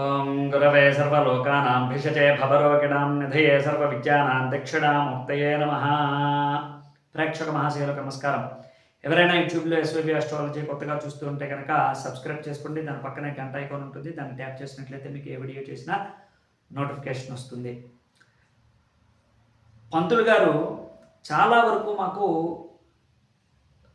ఓం గురవే సర్వలోకానాం భిషజే భవరోగిణాం నిధయే సర్వవిద్యానాం దక్షిణాముక్తయే నమ ప్రేక్షక మహాశయులకు నమస్కారం. ఎవరైనా యూట్యూబ్లో ఎస్వీబీ ఆస్ట్రాలజీ కొత్తగా చూస్తూ ఉంటే కనుక సబ్స్క్రైబ్ చేసుకోండి. దాని పక్కనే గంట ఐకాన్ ఉంటుంది. దాన్ని ట్యాప్ చేసినట్లయితే మీకు ఏ వీడియో చేసినా నోటిఫికేషన్ వస్తుంది. పంతులు గారు చాలా వరకు మాకు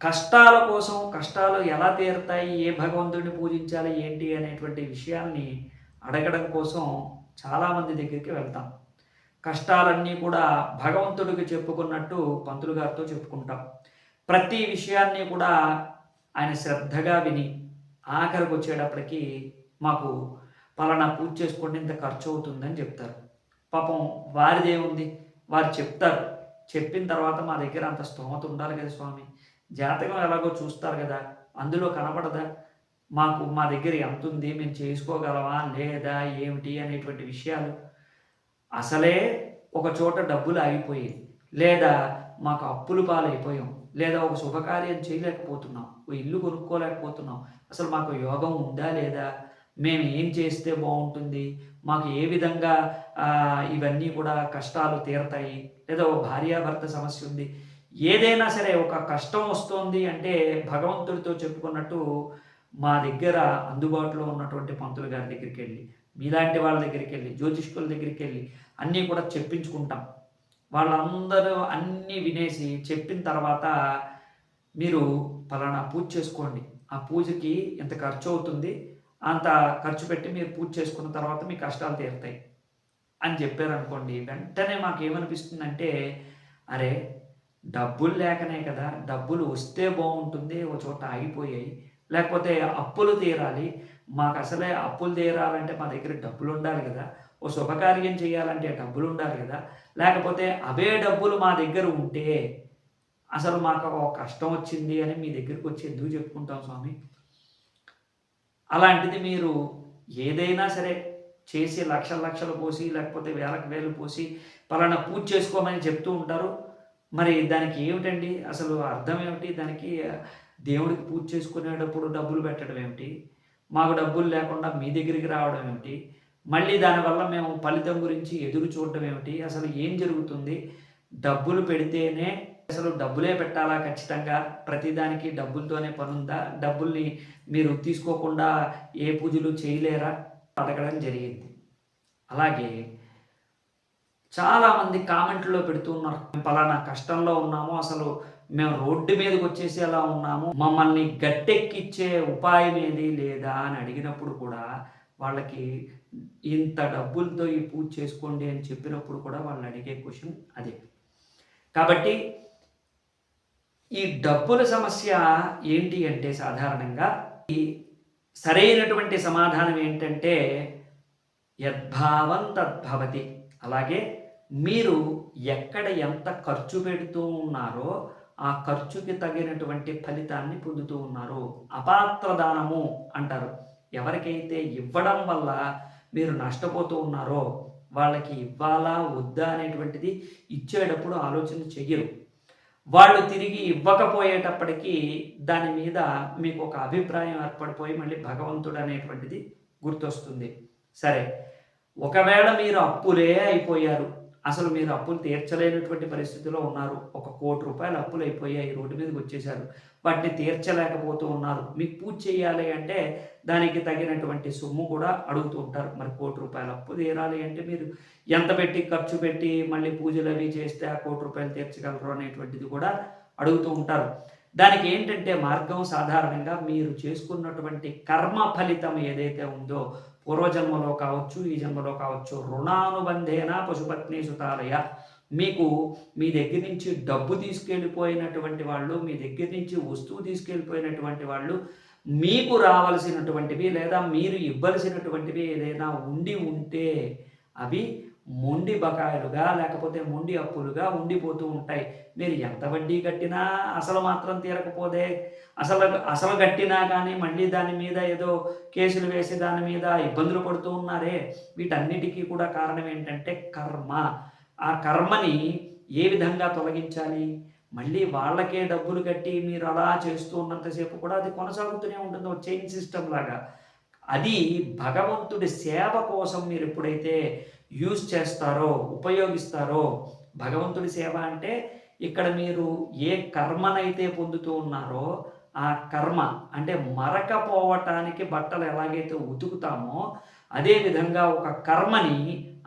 కష్టాల కోసం కష్టాలు ఎలా తీరుతాయి ఏ భగవంతుడిని పూజించాలి ఏంటి అనేటువంటి విషయాన్ని అడగడం కోసం చాలామంది దగ్గరికి వెళ్తాం. కష్టాలన్నీ కూడా భగవంతుడికి చెప్పుకున్నట్టు పంతులు గారితో చెప్పుకుంటాం. ప్రతి విషయాన్ని కూడా ఆయన శ్రద్ధగా విని ఆఖరికి వచ్చేటప్పటికి మాకు పలానా పూజ చేసుకోండి ఇంత ఖర్చు అవుతుందని చెప్తారు. పాపం వారిదేముంది? వారు చెప్తారు. చెప్పిన తర్వాత మా దగ్గర అంత స్తోమత ఉండాలి కదా స్వామి. జాతకం ఎలాగో చూస్తారు కదా అందులో కనపడదా మాకు మా దగ్గర ఎంత ఉంది మేము చేసుకోగలమా లేదా ఏమిటి అనేటువంటి విషయాలు. అసలే ఒక చోట డబ్బులు ఆగిపోయి లేదా మాకు అప్పులు పాలైపోయాం. లేదా ఒక శుభకార్యం చేయలేకపోతున్నాం. ఓ ఇల్లు కొనుక్కోలేకపోతున్నాం. అసలు మాకు యోగం ఉందా లేదా? మేము ఏం చేస్తే బాగుంటుంది? మాకు ఏ విధంగా ఇవన్నీ కూడా కష్టాలు తీరతాయి? లేదా ఒక భార్యాభర్త సమస్య ఉంది. ఏదైనా సరే ఒక కష్టం వస్తోంది అంటే భగవంతుడితో చెప్పుకున్నట్టు మా దగ్గర అందుబాటులో ఉన్నటువంటి పంతులు గారి దగ్గరికి వెళ్ళి మీలాంటి వాళ్ళ దగ్గరికి వెళ్ళి జ్యోతిష్కుల దగ్గరికి వెళ్ళి అన్నీ కూడా చెప్పించుకుంటాం. వాళ్ళందరూ అన్నీ వినేసి చెప్పిన తర్వాత మీరు పలానా పూజ చేసుకోండి. ఆ పూజకి ఎంత ఖర్చు అవుతుంది అంత ఖర్చు పెట్టి మీరు పూజ చేసుకున్న తర్వాత మీ కష్టాలు తీరుతాయి అని చెప్పారనుకోండి వెంటనే మాకేమనిపిస్తుందంటే అరే డబ్బులు లేకనే కదా డబ్బులు వస్తే బాగుంటుంది ఒక చోట ఆగిపోయాయి లేకపోతే అప్పులు తీరాలి. మాకు అసలే అప్పులు తీరాలంటే మా దగ్గర డబ్బులు ఉండాలి కదా. ఓ శుభకార్యం చేయాలంటే డబ్బులు ఉండాలి కదా. లేకపోతే అవే డబ్బులు మా దగ్గర ఉంటే అసలు మాకు ఒక కష్టం వచ్చింది అని మీ దగ్గరికి వచ్చి ఎందుకు చెప్పుకుంటాం స్వామి? అలాంటిది మీరు ఏదైనా సరే చేసి లక్షల లక్షలు పోసి లేకపోతే వేలకు వేలు పోసి పలానా పూజ చేసుకోమని చెప్తూ ఉంటారు. మరి దానికి ఏమిటండి? అసలు అర్థం ఏమిటి? దానికి దేవుడికి పూజ చేసుకునేటప్పుడు డబ్బులు పెట్టడం ఏమిటి? మాకు డబ్బులు లేకుండా మీ దగ్గరికి రావడం ఏమిటి? మళ్ళీ దానివల్ల మేము ఫలితం గురించి ఎదురు చూడడం ఏమిటి? అసలు ఏం జరుగుతుంది? డబ్బులు పెడితేనే అసలు డబ్బులే పెట్టాలా ఖచ్చితంగా? ప్రతిదానికి డబ్బులతోనే పనుందా? డబ్బుల్ని మీరు తీసుకోకుండా ఏ పూజలు చేయలేరా? అడగడం జరిగింది. అలాగే చాలామంది కామెంట్లో పెడుతూ ఉన్నారు. పలానా కష్టంలో ఉన్నాము అసలు మేము రోడ్డు మీదకి వచ్చేసి ఎలా ఉన్నాము. మమ్మల్ని గట్టెక్కిచ్చే ఉపాయం ఏది లేదా అని అడిగినప్పుడు కూడా వాళ్ళకి ఇంత డబ్బులతో ఈ పూజ చేసుకోండి అని చెప్పినప్పుడు కూడా వాళ్ళు అడిగే క్వశ్చన్ అదే. కాబట్టి ఈ డబ్బుల సమస్య ఏంటి అంటే సాధారణంగా ఈ సరైనటువంటి సమాధానం ఏంటంటే యద్భావం తద్భవతి. అలాగే మీరు ఎక్కడ ఎంత ఖర్చు పెడుతూ ఉన్నారో ఆ ఖర్చుకి తగినటువంటి ఫలితాన్ని పొందుతూ ఉన్నారు. అపాత్ర దానము అంటారు. ఎవరికైతే ఇవ్వడం వల్ల మీరు నష్టపోతూ ఉన్నారో వాళ్ళకి ఇవ్వాలా వద్దా అనేటువంటిది ఇచ్చేటప్పుడు ఆలోచన చెయ్యరు. వాళ్ళు తిరిగి ఇవ్వకపోయేటప్పటికీ దాని మీద మీకు ఒక అభిప్రాయం ఏర్పడిపోయి మళ్ళీ భగవంతుడు అనేటువంటిది గుర్తొస్తుంది. సరే ఒకవేళ మీరు అప్పులే అయిపోయారు అసలు మీరు అప్పులు తీర్చలేనటువంటి పరిస్థితిలో ఉన్నారు. ఒక కోటి రూపాయలు అప్పులు అయిపోయాయి. రోడ్డు మీదకి వచ్చేసారు వాటిని తీర్చలేకపోతూ ఉన్నారు. మీకు పూజ చేయాలి అంటే దానికి తగినటువంటి సొమ్ము కూడా అడుగుతూ ఉంటారు. మరి కోటి రూపాయలు అప్పు తీరాలి అంటే మీరు ఎంత పెట్టి ఖర్చు పెట్టి మళ్ళీ పూజలు అవి చేస్తే ఆ కోటి రూపాయలు తీర్చగలరు అనేటువంటిది కూడా అడుగుతూ ఉంటారు. దానికి ఏంటంటే మార్గం సాధారణంగా మీరు చేసుకున్నటువంటి కర్మ ఫలితం ఏదైతే ఉందో పూర్వజన్మలో కావచ్చు ఈ జన్మలో కావచ్చు రుణానుబంధేన పశుపత్ని సుతాలయ మీకు మీ దగ్గర నుంచి డబ్బు తీసుకెళ్ళిపోయినటువంటి వాళ్ళు మీ దగ్గర నుంచి వస్తువు తీసుకెళ్ళిపోయినటువంటి వాళ్ళు మీకు రావాల్సినటువంటివి లేదా మీరు ఇవ్వాల్సినటువంటివి ఏదైనా ఉండి ఉంటే అవి మొండి బకాయిలుగా లేకపోతే మొండి అప్పులుగా ఉండిపోతూ ఉంటాయి. మీరు ఎంత వడ్డీ కట్టినా అసలు మాత్రం తీరకపోతే అసలు అసలు కట్టినా కానీ మళ్ళీ దాని మీద ఏదో కేసులు వేసి దాని మీద ఇబ్బందులు పడుతూ ఉన్నారే. వీటన్నిటికీ కూడా కారణం ఏంటంటే కర్మ. ఆ కర్మని ఏ విధంగా తొలగించాలి? మళ్ళీ వాళ్ళకే డబ్బులు కట్టి మీరు అలా చేస్తూ ఉన్నంతసేపు కూడా అది కొనసాగుతూనే ఉంటుంది. ఒక చైన్ సిస్టమ్ లాగా. అది భగవంతుడి సేవ కోసం మీరు ఎప్పుడైతే యూజ్ చేస్తారో ఉపయోగిస్తారో భగవంతుడి సేవ అంటే ఇక్కడ మీరు ఏ కర్మనైతే పొందుతూ ఉన్నారో ఆ కర్మ అంటే మరకపోవటానికి బట్టలు ఎలాగైతే ఉతుకుతామో అదేవిధంగా ఒక కర్మని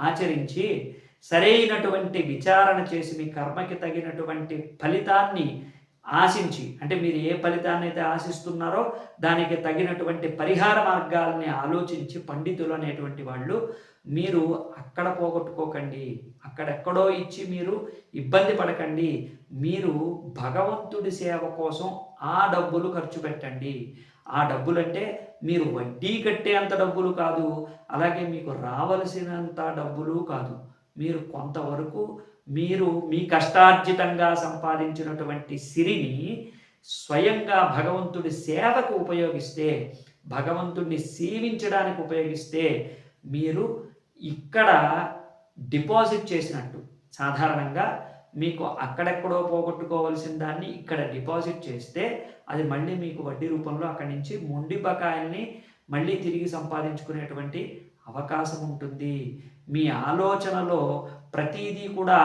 ఆచరించి సరైనటువంటి విచారణ చేసి మీ కర్మకి తగినటువంటి ఫలితాన్ని ఆశించి అంటే మీరు ఏ ఫలితాన్ని అయితే ఆశిస్తున్నారో దానికి తగినటువంటి పరిహార మార్గాల్ని ఆలోచించి పండితులు అనేటువంటి వాళ్ళు మీరు అక్కడ పోగొట్టుకోకండి అక్కడెక్కడో ఇచ్చి మీరు ఇబ్బంది పడకండి మీరు భగవంతుడి సేవ కోసం ఆ డబ్బులు ఖర్చు పెట్టండి. ఆ డబ్బులంటే మీరు వడ్డీ కట్టే అంత డబ్బులు కాదు అలాగే మీకు రావలసినంత డబ్బులు కాదు. మీరు కొంతవరకు మీరు మీ కష్టార్జితంగా సంపాదించినటువంటి సిరిని స్వయంగా భగవంతుడి సేవకు ఉపయోగిస్తే భగవంతుడిని సేవించడానికి ఉపయోగిస్తే మీరు ఇక్కడ డిపాజిట్ చేసినట్టు. సాధారణంగా మీకు అక్కడెక్కడో పోగొట్టుకోవాల్సిన దాన్ని ఇక్కడ డిపాజిట్ చేస్తే అది మళ్ళీ మీకు వడ్డీ రూపంలో అక్కడి నుంచి మొండి బకాయిల్ని మళ్ళీ తిరిగి సంపాదించుకునేటువంటి అవకాశం ఉంటుంది మీ ఆలోచనలో ప్రతిదీ కూడా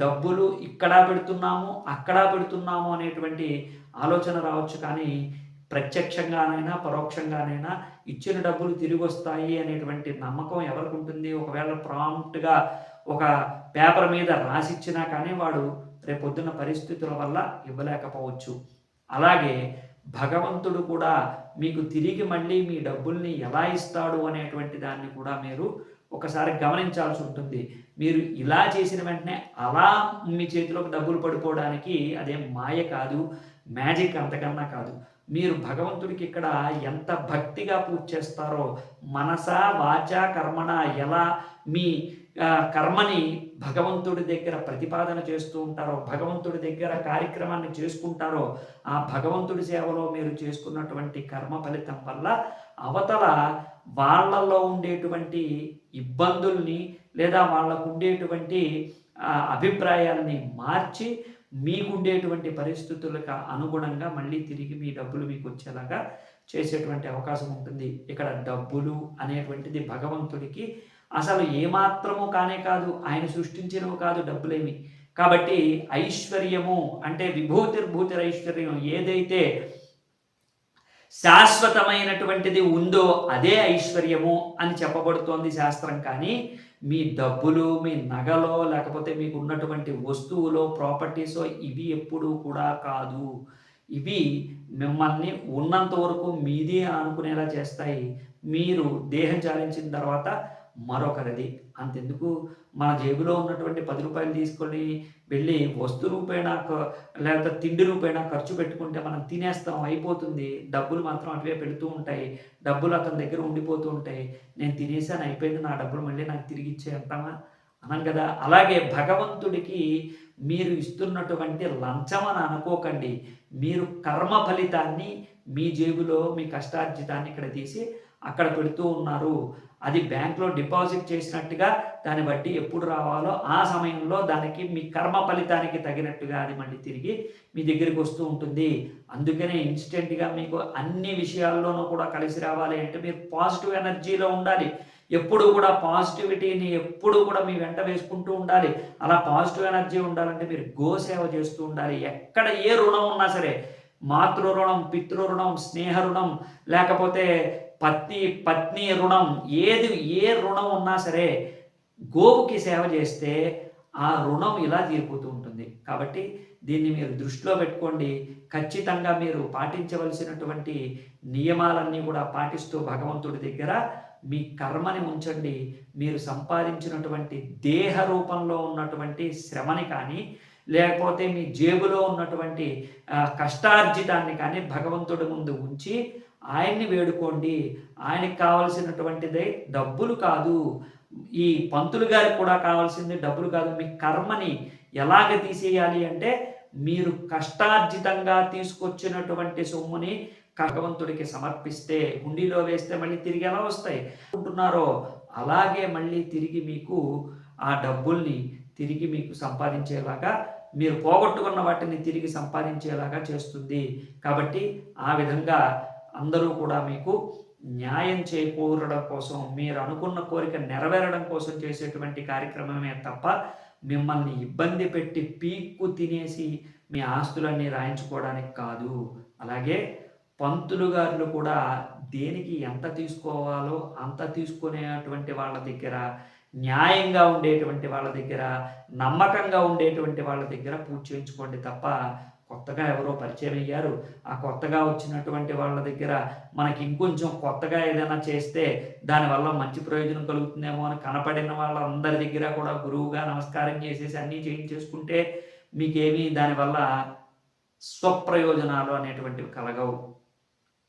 డబ్బులు ఇక్కడ పెడుతున్నాము అక్కడ పెడుతున్నాము అనేటువంటి ఆలోచన రావచ్చు. కానీ ప్రత్యక్షంగానైనా పరోక్షంగానైనా ఇచ్చిన డబ్బులు తిరిగి వస్తాయి అనేటువంటి నమ్మకం ఎవరికి ఉంటుంది ఒకవేళ ప్రాంప్ట్గా ఒక పేపర్ మీద రాసిచ్చినా కానీ వాడు రేపొద్దున పరిస్థితుల వల్ల ఇవ్వలేకపోవచ్చు. అలాగే భగవంతుడు కూడా మీకు తిరిగి మళ్ళీ మీ డబ్బుల్ని ఎలా ఇస్తాడు అనేటువంటి దాన్ని కూడా మీరు ఒకసారి గమనించాల్సి ఉంటుంది. మీరు ఇలా చేసిన వెంటనే అలా మీ చేతిలోకి డబ్బులు పడిపోవడానికి అదేం మాయ కాదు మ్యాజిక్ అంతకన్నా కాదు. మీరు భగవంతుడికి ఇక్కడ ఎంత భక్తిగా పూజ చేస్తారో మనస వాచ కర్మణ ఎలా మీ కర్మని భగవంతుడి దగ్గర ప్రతిపాదన చేస్తూ ఉంటారో భగవంతుడి దగ్గర కార్యక్రమాన్ని చేసుకుంటారో ఆ భగవంతుడి సేవలో మీరు చేసుకున్నటువంటి కర్మ ఫలితం వల్ల అవతల వాళ్ళల్లో ఉండేటువంటి ఇబ్బందుల్ని లేదా వాళ్ళకు ఉండేటువంటి అభిప్రాయాలని మార్చి మీకుండేటువంటి పరిస్థితులకు అనుగుణంగా మళ్ళీ తిరిగి మీ డబ్బులు మీకు వచ్చేలాగా చేసేటువంటి అవకాశం ఉంటుంది. ఇక్కడ డబ్బులు అనేటువంటిది భగవంతుడికి అసలు ఏమాత్రము కానే కాదు ఆయన సృష్టించినవి కాదు డబ్బులేమి. కాబట్టి ఐశ్వర్యము అంటే విభూతిర్భూతిర్ ఐశ్వర్యం ఏదైతే శాశ్వతమైనటువంటిది ఉందో అదే ఐశ్వర్యము అని చెప్పబడుతోంది శాస్త్రం. కానీ మీ డబ్బులు మీ నగలో లేకపోతే మీకు ఉన్నటువంటి వస్తువులో ప్రాపర్టీసో ఇవి ఎప్పుడూ కూడా కాదు. ఇవి మిమ్మల్ని ఉన్నంత వరకు మీదే అనుకునేలా చేస్తాయి. మీరు దేహం చాలించిన తర్వాత మరొకరిది. అంతెందుకు? మన జేబులో ఉన్నటువంటి పది రూపాయలు తీసుకొని వెళ్ళి వస్తు రూపేణ లేకపోతే తిండి రూపేణ ఖర్చు పెట్టుకుంటే మనం తినేస్తాం అయిపోతుంది. డబ్బులు మాత్రం అటువే పెడుతూ ఉంటాయి. డబ్బులు అతని దగ్గర ఉండిపోతూ ఉంటాయి. నేను తినేసాను అయిపోయింది నా డబ్బులు మళ్ళీ నాకు తిరిగి ఇచ్చే అంటామా అనం కదా. అలాగే భగవంతుడికి మీరు ఇస్తున్నటువంటి లంచం అని అనుకోకండి. మీరు కర్మ ఫలితాన్ని మీ జేబులో మీ కష్టార్జితాన్ని ఇక్కడ తీసి అక్కడ పెడుతూ ఉన్నారు. అది బ్యాంక్లో డిపాజిట్ చేసినట్టుగా దాన్ని బట్టి ఎప్పుడు రావాలో ఆ సమయంలో దానికి మీ కర్మ ఫలితానికి తగినట్టుగా అది మళ్ళీ తిరిగి మీ దగ్గరికి వస్తూ ఉంటుంది. అందుకనే ఇన్స్టెంట్గా మీకు అన్ని విషయాల్లోనూ కూడా కలిసి రావాలి అంటే మీరు పాజిటివ్ ఎనర్జీలో ఉండాలి. ఎప్పుడు కూడా పాజిటివిటీని ఎప్పుడు కూడా మీ వెంట వేసుకుంటూ ఉండాలి. అలా పాజిటివ్ ఎనర్జీ ఉండాలంటే మీరు గోసేవ చేస్తూ ఉండాలి. ఎక్కడ ఏ రుణం ఉన్నా సరే మాతృ రుణం పితృ రుణం స్నేహ రుణం లేకపోతే పత్ని పత్ని రుణం ఏది ఏ రుణం ఉన్నా సరే గోవుకి సేవ చేస్తే ఆ రుణం ఇలా తీరిపోతూ ఉంటుంది. కాబట్టి దీన్ని మీరు దృష్టిలో పెట్టుకోండి. ఖచ్చితంగా మీరు పాటించవలసినటువంటి నియమాలన్నీ కూడా పాటిస్తూ భగవంతుడి దగ్గర మీ కర్మని ఉంచండి. మీరు సంపాదించినటువంటి దేహ రూపంలో ఉన్నటువంటి శ్రమని కానీ లేకపోతే మీ జేబులో ఉన్నటువంటి కష్టార్జితాన్ని కానీ భగవంతుడి ముందు ఉంచి ఆయన్ని వేడుకోండి. ఆయనకి కావలసినటువంటిదే డబ్బులు కాదు. ఈ పంతులు గారికి కూడా కావాల్సింది డబ్బులు కాదు. మీ కర్మని ఎలాగ తీసేయాలి అంటే మీరు కష్టార్జితంగా తీసుకొచ్చినటువంటి సొమ్ముని భగవంతుడికి సమర్పిస్తే హుండీలో వేస్తే మళ్ళీ తిరిగి ఎలా వస్తాయి? అనుకుంటున్నారో అలాగే మళ్ళీ తిరిగి మీకు ఆ డబ్బుల్ని తిరిగి మీకు సంపాదించేలాగా మీరు పోగొట్టుకున్న వాటిని తిరిగి సంపాదించేలాగా చేస్తుంది. కాబట్టి ఆ విధంగా అందరూ కూడా మీకు న్యాయం చేకూరడం కోసం మీరు అనుకున్న కోరిక నెరవేరడం కోసం చేసేటువంటి కార్యక్రమమే తప్ప మిమ్మల్ని ఇబ్బంది పెట్టి పీక్కు తినేసి మీ ఆస్తులన్నీ రాయించుకోవడానికి కాదు. అలాగే పంతులు గారులు కూడా దేనికి ఎంత తీసుకోవాలో అంత తీసుకునేటువంటి వాళ్ళ దగ్గర న్యాయంగా ఉండేటువంటి వాళ్ళ దగ్గర నమ్మకంగా ఉండేటువంటి వాళ్ళ దగ్గర పూజ చేయించుకోండి తప్ప కొత్తగా ఎవరో పరిచయం అయ్యారు. ఆ కొత్తగా వచ్చినటువంటి వాళ్ళ దగ్గర మనకి ఇంకొంచెం కొత్తగా ఏదైనా చేస్తే దానివల్ల మంచి ప్రయోజనం కలుగుతుందేమో అని కనపడిన వాళ్ళందరి దగ్గర కూడా గురువుగా నమస్కారం చేసేసి అన్నీ చేయించేసుకుంటే మీకేమీ దానివల్ల స్వప్రయోజనాలు అనేటువంటివి కలగవు.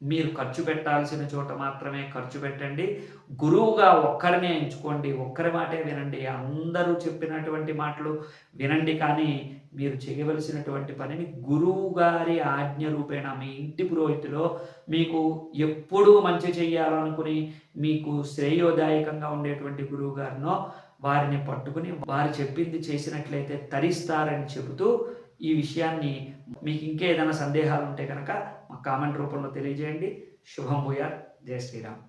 మీరు ఖర్చు పెట్టాల్సిన చోట మాత్రమే ఖర్చు పెట్టండి. గురువుగా ఒక్కరినే ఎంచుకోండి. ఒక్కరి మాటే వినండి. అందరూ చెప్పినటువంటి మాటలు వినండి కానీ మీరు చేయవలసినటువంటి పనిని గురువు గారి ఆజ్ఞ రూపేణ మీ ఇంటి పురోహితులో మీకు ఎప్పుడూ మంచి చేయాలనుకుని మీకు శ్రేయోదాయకంగా ఉండేటువంటి గురువు గారినో వారిని పట్టుకుని వారు చెప్పింది చేసినట్లయితే తరిస్తారని చెబుతూ ఈ విషయాన్ని మీకు ఇంకేదైనా సందేహాలు ఉంటే కనుక మా కామెంట్ రూపంలో తెలియజేయండి. శుభం భూయార్ జయ శ్రీరామ్.